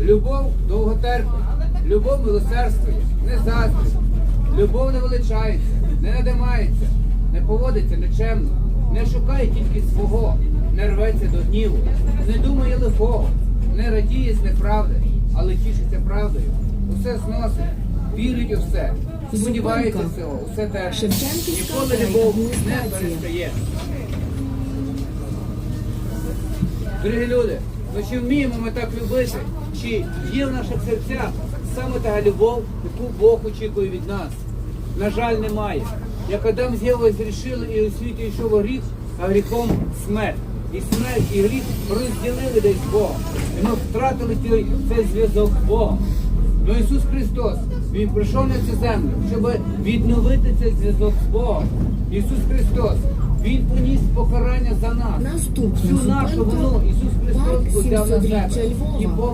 Любов довготерпить, любов милосердствує, не заздрить, любов не величається, не надимається, не поводиться нечемно, не шукає тільки свого, не рветься до гніву, не думає лихого, не радіє з неправди, але тішиться правдою. Усе зносить, вірить у все, сподівається всього, усе те. Ніколи любов не перестає. Дорогі люди, ну чи вміємо ми так любити? Чи є в наших серцях саме та любов, яку Бог очікує від нас? На жаль, немає. Як Адам з Євою зрішили і у світі йшов гріх, а гріхом смерть. І смерть, і гріх розділили десь Бога. І ми втратили цей зв'язок з Богом. Ну Ісус Христос, Він прийшов на цю землю, щоб відновити цей зв'язок з Богом. Ісус Христос, Він поніс покарання за нас. Наступна Всю нашу вину Ісус Христос взяв на себе. І